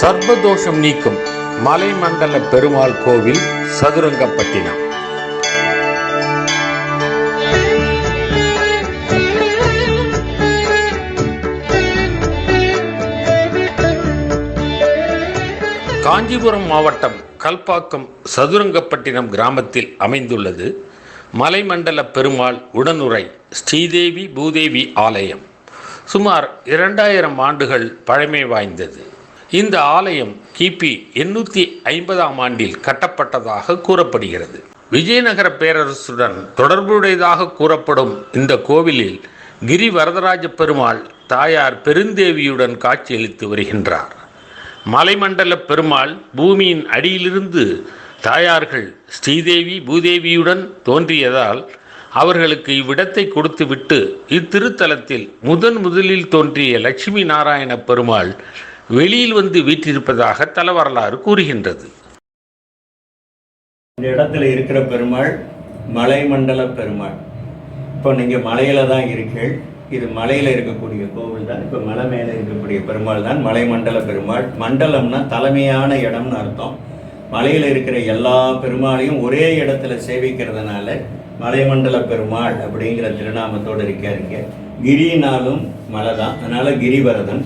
சர்வதோஷம் நீக்கும் மலைமண்டல பெருமாள் கோவில் சதுரங்கப்பட்டினம். காஞ்சிபுரம் மாவட்டம் கல்பாக்கம் சதுரங்கப்பட்டினம் கிராமத்தில் அமைந்துள்ளது. மலைமண்டல பெருமாள் உடனுறை ஸ்ரீதேவி பூதேவி ஆலயம். சுமார் இரண்டாயிரம் ஆண்டுகள் பழமை வாய்ந்தது. இந்த ஆலயம் கிபி எண்ணூற்றி ஐம்பதாம் ஆண்டில் கட்டப்பட்டதாக கூறப்படுகிறது. விஜயநகர பேரரசுடன் தொடர்புடையதாக கூறப்படும் இந்த கோவிலில் கிரி வரதராஜ பெருமாள் தாயார் பெருந்தேவியுடன் காட்சியளித்து வருகின்றார். மலைமண்டல பெருமாள் பூமியின் அடியிலிருந்து தாயார்கள் ஸ்ரீதேவி பூதேவியுடன் தோன்றியதால் அவர்களுக்கு இவ்விடத்தை கொடுத்துவிட்டு இத்திருத்தலத்தில் முதன் முதலில் தோன்றிய லட்சுமி நாராயண பெருமாள் வெளியில் வந்து வீற்றிருப்பதாக தலவரலாறு கூறுகின்றது. இந்த இடத்துல இருக்கிற பெருமாள் மலைமண்டல பெருமாள். இப்போ நீங்கள் மலையில தான் இருக்கீள் இது மலையில் இருக்கக்கூடிய கோவில் தான். இப்போ மலை மேலே இருக்கக்கூடிய பெருமாள் தான் மலைமண்டல பெருமாள். மண்டலம்னா தலைமையான இடம்னு அர்த்தம். மலையில் இருக்கிற எல்லா பெருமாளையும் ஒரே இடத்துல சேவிக்கிறதுனால மலைமண்டல பெருமாள் அப்படிங்கிற திருநாமத்தோடு இருக்காருங்க கிரினாலும் மலை தான். அதனால் கிரிவரதன்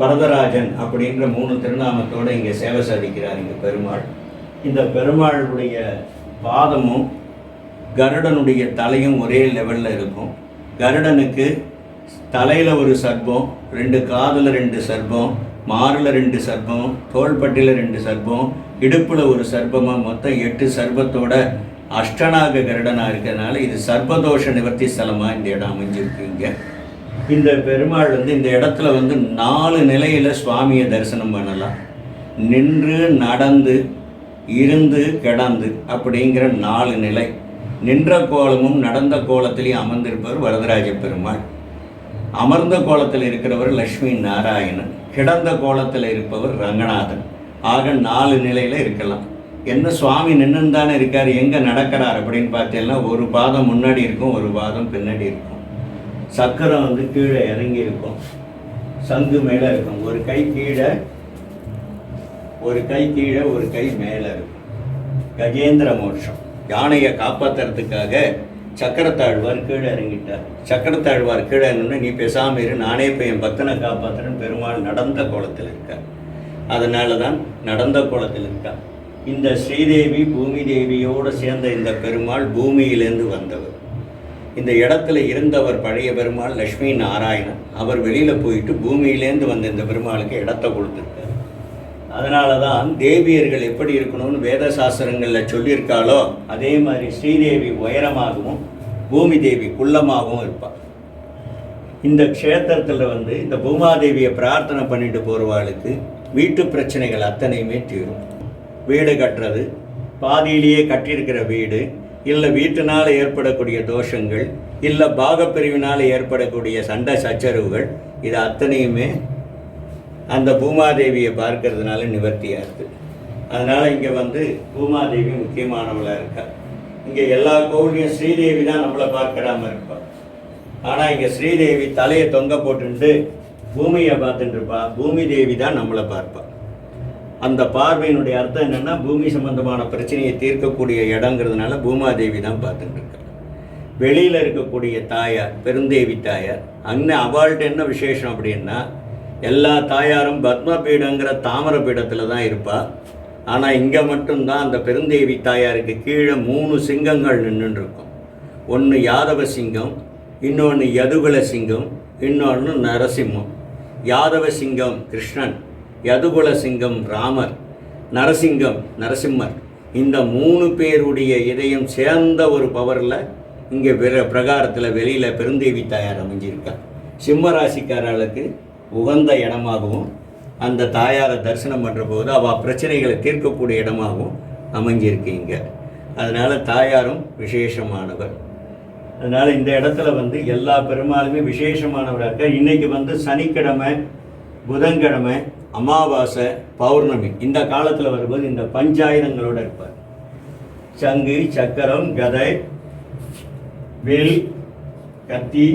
வரதராஜன் அப்படின்ற மூணு திருநாமத்தோடு இங்கே சேவை சாதிக்கிறார் இங்கே பெருமாள். இந்த பெருமாளுடைய பாதமும் கருடனுடைய தலையும் ஒரே லெவலில் இருக்கும். கருடனுக்கு தலையில் ஒரு சர்ப்பம் ரெண்டு காதில் ரெண்டு சர்ப்பம் மாரில் ரெண்டு சர்ப்பம் தோள்பட்டியில் ரெண்டு சர்ப்பம் இடுப்பில் ஒரு சர்ப்பமாக மொத்தம் எட்டு சர்ப்பத்தோட அஷ்டநாக கருடனாக இருக்கிறதுனால இது சர்ப்பதோஷ நிவர்த்தி ஸ்தலமாக இந்த இடம் அமைஞ்சிருக்குங்க இந்த பெருமாள் வந்து இந்த இடத்துல வந்து நாலு நிலையில் சுவாமியை தரிசனம் பண்ணலாம். நின்று நடந்து இருந்து கிடந்து அப்படிங்கிற நாலு நிலை. நின்ற கோலமும் நடந்த கோலத்திலையும் அமர்ந்திருப்பவர் வரதராஜ பெருமாள். அமர்ந்த கோலத்தில் இருக்கிறவர் லக்ஷ்மி நாராயணன். கிடந்த கோலத்தில் இருப்பவர் ரங்கநாதன். ஆக நாலு நிலையில் இருக்கலாம். என்ன சுவாமி நின்று தானே இருக்கார் எங்கே நடக்கிறார் அப்படின்னு பார்த்தீங்கன்னா ஒரு பாதம் முன்னாடி இருக்கும் ஒரு பாதம் பின்னாடி இருக்கும். சக்கரம் வந்து கீழே இறங்கி இருக்கும் சங்கு மேலே இருக்கும். ஒரு கை கீழே ஒரு கை கீழே ஒரு கை மேலே இருக்கும். கஜேந்திர மோட்சம். யானையை காப்பாற்றுறதுக்காக சக்கரத்தாழ்வார் கீழே இறங்கிட்டார். சக்கரத்தாழ்வார் கீழே நின்று நீ பேசாமல் இரு நானே இப்போ என் பக்தனை காப்பாத்துறேன்னு பெருமாள் நடந்த கோலத்தில் இருக்கார். அதனால தான் நடந்த கோலத்தில் இருக்கார். இந்த ஸ்ரீதேவி பூமி தேவியோடு சேர்ந்த இந்த பெருமாள் பூமியிலேருந்து வந்தவர். இந்த இடத்துல இருந்தவர் பழைய பெருமாள் லக்ஷ்மி நாராயணன். அவர் வெளியில் போயிட்டு பூமியிலேருந்து வந்த இந்த பெருமாளுக்கு இடத்த கொடுத்துருக்கார். அதனால தான் தேவியர்கள் எப்படி இருக்கணும்னு வேத சாஸ்திரங்களில் சொல்லியிருக்காளோ அதே மாதிரி ஸ்ரீதேவி உயரமாகவும் பூமி தேவி குள்ளமாகவும் இருப்பாள் இந்த க்ஷேத்திரத்தில் வந்து இந்த பூமாதேவியை பிரார்த்தனை பண்ணிட்டு போகிறவாளுக்கு வீட்டு பிரச்சனைகள் அத்தனையுமே தீரும். வீடு கட்டுறது பாதியிலேயே கட்டியிருக்கிற வீடு இல்லை வீட்டினால் ஏற்படக்கூடிய தோஷங்கள் இல்லை பாகப்பிரிவினால் ஏற்படக்கூடிய சண்டை சச்சரவுகள் இது அத்தனையுமே அந்த பூமாதேவியை பார்க்கறதுனால நிவர்த்தியாக இருக்குது அதனால் இங்கே வந்து பூமாதேவி முக்கியமானவளாக இருக்கா. இங்கே எல்லா கோவிலையும் ஸ்ரீதேவி தான் நம்மளை பார்க்கறாம இருப்பாள் ஆனால் இங்கே ஸ்ரீதேவி தலையை தொங்க போட்டுட்டு பூமியை பார்த்துட்டு இருப்பா. பூமி தேவி தான் நம்மளை பார்ப்பாள் அந்த பார்வையினுடைய அர்த்தம் என்னென்னா பூமி சம்பந்தமான பிரச்சனையை தீர்க்கக்கூடிய இடங்கிறதுனால பூமாதேவி தான் பார்த்துட்டு இருக்கா வெளியில் இருக்கக்கூடிய தாயார் பெருந்தேவி தாயார் அங்கே அவள்கிட்ட என்ன விசேஷம் அப்படின்னா எல்லா தாயாரும் பத்ம பீடங்கிற தாமர பீடத்தில் தான் இருப்பாள் ஆனால் இங்கே மட்டும்தான் அந்த பெருந்தேவி தாயாருக்கு கீழே மூணு சிங்கங்கள் நின்றுருக்கும் ஒன்று யாதவ சிங்கம் இன்னொன்று யதுகுல சிங்கம் இன்னொன்று நரசிம்மம். யாதவ சிங்கம் கிருஷ்ணன் யதுகுல சிங்கம் ராமர் நரசிங்கம் நரசிம்மர். இந்த மூணு பேருடைய இதயம் சேர்ந்த ஒரு பவரில் இங்கே பிற பிரகாரத்தில் வெளியில் பெருந்தேவி தாயார் அமைஞ்சிருக்கா. சிம்ம ராசிக்காரர்களுக்கு உகந்த இடமாகவும் அந்த தாயாரை தரிசனம் பண்ணுற போது அவள் பிரச்சனைகளை தீர்க்கக்கூடிய இடமாகவும் அமைஞ்சிருக்கீங்க அதனால் தாயாரும் விசேஷமானவர். அதனால் இந்த இடத்துல வந்து எல்லா பெருமாளுமே விசேஷமானவராக இன்றைக்கி வந்து சனிக்கிழமை புதன்கிழமை அமாவாசை பௌர்ணமி இந்த காலத்தில் வரும்போது இந்த பஞ்சாயுதங்களோடு இருப்பார். சங்கு சக்கரம் கதை வில் கத்தி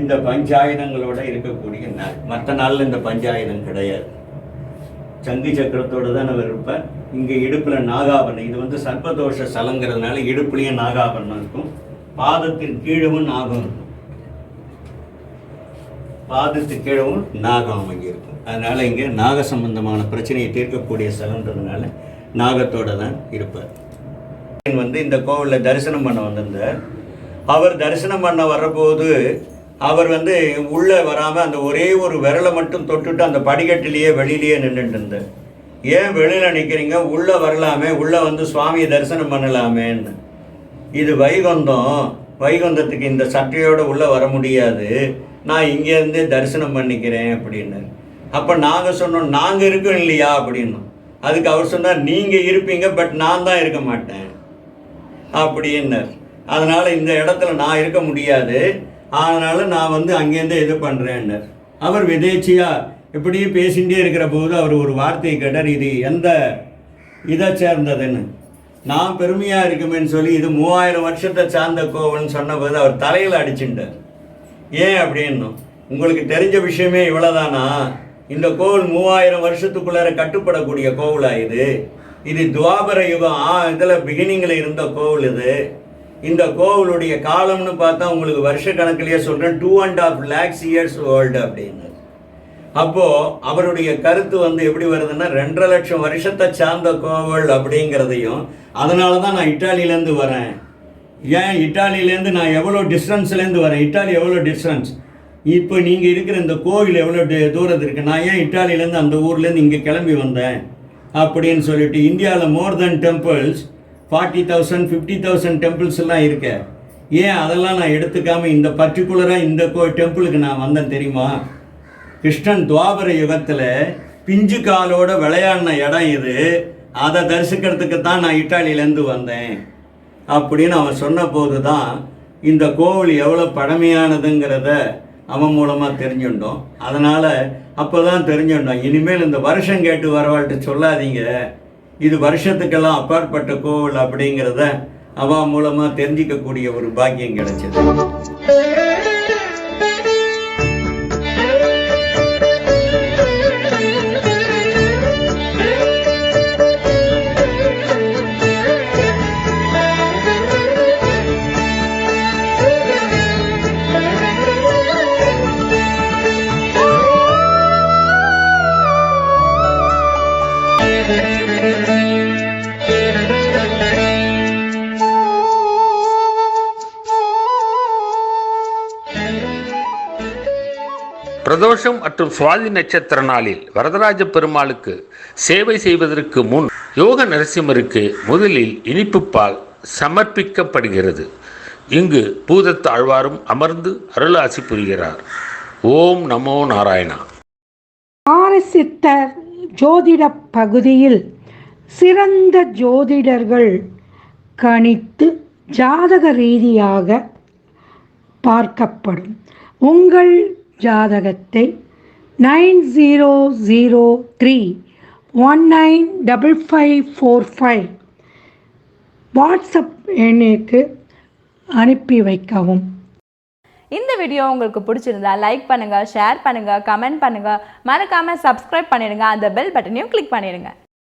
இந்த பஞ்சாயுதங்களோடு இருக்கக்கூடிய நாள். மற்ற நாளில் இந்த பஞ்சாயுதம் கிடையாது. சங்கு சக்கரத்தோடு தான் அவர் இருப்பார். இங்கே இடுப்பில் நாகாபரணம். இது வந்து சர்ப்பதோஷ சலங்கிறதுனால இடுப்புலையும் நாகாபரணம் இருக்கும். பாதத்தின் கீழவும் நாகம் இருக்கும். பாதத்து கீழவும் நாகம் அமைஞ்சிருக்கும் அதனால் இங்கே நாக சம்பந்தமான பிரச்சனையை தீர்க்கக்கூடிய ஸ்தலன்றதுனால நாகத்தோடு தான் இருப்பார். வந்து இந்த கோவிலில் தரிசனம் பண்ண வந்திருந்தார். அவர் தரிசனம் பண்ண வர்றபோது அவர் வந்து உள்ளே வராமல் அந்த ஒரே ஒரு விரலை மட்டும் தொட்டுட்டு அந்த படிக்கட்டிலேயே வெளியிலேயே நின்றுட்டு இருந்தார். ஏன் வெளியில் நிற்கிறீங்க உள்ளே வரலாமே உள்ளே வந்து சுவாமியை தரிசனம் பண்ணலாமேன்னு. இது வைகுந்தம். வைகுந்தத்துக்கு இந்த சட்டையோடு உள்ளே வர முடியாது. நான் இங்கேருந்தே தரிசனம் பண்ணிக்கிறேன் அப்படின்னாரு. அப்போ நாங்கள் சொன்னோம் நாங்கள் இருக்கோம் இல்லையா? அப்படின்னோம். அதுக்கு அவர் சொன்னார் நீங்கள் இருப்பீங்க பட் நான் தான் இருக்க மாட்டேன். அப்படின்னார். அதனால் இந்த இடத்துல நான் இருக்க முடியாது. அதனால் நான் வந்து அங்கேருந்து இது பண்ணுறேன்னர் அவர் விதேச்சியாக இப்படியே பேசிகிட்டே இருக்கிற போது அவர் ஒரு வார்த்தையை கேட்டார் இது எந்த இதை சேர்ந்ததுன்னு? நான் பெருமையாக இருக்குமேன்னு சொல்லி இது மூவாயிரம் வருஷத்தை சார்ந்த கோவில்னு சொன்னபோது அவர் தலையில் அடிச்சுட்டார். ஏன் அப்படின்னும் உங்களுக்கு தெரிஞ்ச விஷயமே இவ்வளோதானா இந்த கோவில் மூவாயிரம் வருஷத்துக்குள்ளார கட்டுப்படக்கூடிய கோவிலா இது? இது துவாபர யுகம் ஆ இதில் பிகினிங்கில் இருந்த கோவில் இது. இந்த கோவிலுடைய காலம்னு பார்த்தா உங்களுக்கு வருஷ கணக்கிலேயே சொல்கிறேன் two and half lakhs years old அப்படின்னு. அப்போது அவருடைய கருத்து வந்து எப்படி வருதுன்னா ரெண்டரை லட்சம் வருஷத்தை சார்ந்த கோவில் அப்படிங்கிறதையும் அதனால தான் நான் இட்டாலியிலேருந்து வரேன். ஏன்? இட்டாலியிலேருந்து நான் எவ்வளோ டிஸ்டன்ஸ்லேருந்து வரேன்? இட்டாலி எவ்வளோ டிஸ்டன்ஸ் இப்போ நீங்கள் இருக்கிற இந்த கோவில் எவ்வளோ டி- தூரத்து இருக்குது நான் ஏன் இட்டாலியிலேருந்து அந்த ஊர்லேருந்து இங்கே கிளம்பி வந்தேன்? அப்படின்னு சொல்லிட்டு இந்தியாவில் more than temples forty thousand fifty thousand temples எல்லாம் இருக்கு. ஏன்? அதெல்லாம் நான் எடுத்துக்காமல் இந்த பர்டிகுலராக இந்த கோ டெம்பிளுக்கு நான் வந்தேன் தெரியுமா? கிருஷ்ணன் துவாபர யுகத்தில் பிஞ்சு காலோட விளையாடின இடம் இது. அதை தரிசிக்கிறதுக்கு தான் நான் இட்டாலியிலேருந்து வந்தேன். அப்படின்னு அவன் சொன்ன போது தான் இந்த கோவில் எவ்வளோ பழமையானதுங்கிறத அவன் மூலமாக தெரிஞ்சுட்டோம். அதனால் அப்போ தான் தெரிஞ்சுட்டோம். இனிமேல் இந்த வருஷம் கேட்டு வரவாள்கிட்ட சொல்லாதீங்க. இது வருஷத்துக்கெல்லாம் அப்பாற்பட்ட கோவில் அப்படிங்கிறத அவன் மூலமாக தெரிஞ்சிக்கக்கூடிய ஒரு பாக்கியம் கிடைச்சது. பிரதோஷம் மற்றும் சுவாதி நட்சத்திர நாளில் வரதராஜ பெருமாளுக்கு சேவை செய்வதற்கு முன் யோக நரசிம்மருக்கு முதலில் இனிப்பு பால் சமர்ப்பிக்கப்படுகிறது. இங்கு பூதத்தாழ்வாரும் அமர்ந்து அருளாசி புரிகிறார். ஓம் நமோ நாராயணா. ஆரசித்தர் ஜோதிட பகுதியில் சிறந்த ஜோதிடர்கள் கணித்து ஜாதக ரீதியாக பார்க்கப்படும். உங்கள் ஜாதகத்தை nine zero zero three one nine double five four five WhatsApp எண்ணுக்கு அனுப்பி வைக்கவும். இந்த வீடியோ உங்களுக்கு பிடிச்சிருந்தா லைக் பண்ணுங்கள் ஷேர் பண்ணுங்கள் கமெண்ட் பண்ணுங்கள் மறக்காமல் சப்ஸ்கிரைப் பண்ணிடுங்க. அந்த பெல் பட்டனையும் கிளிக் பண்ணிடுங்க.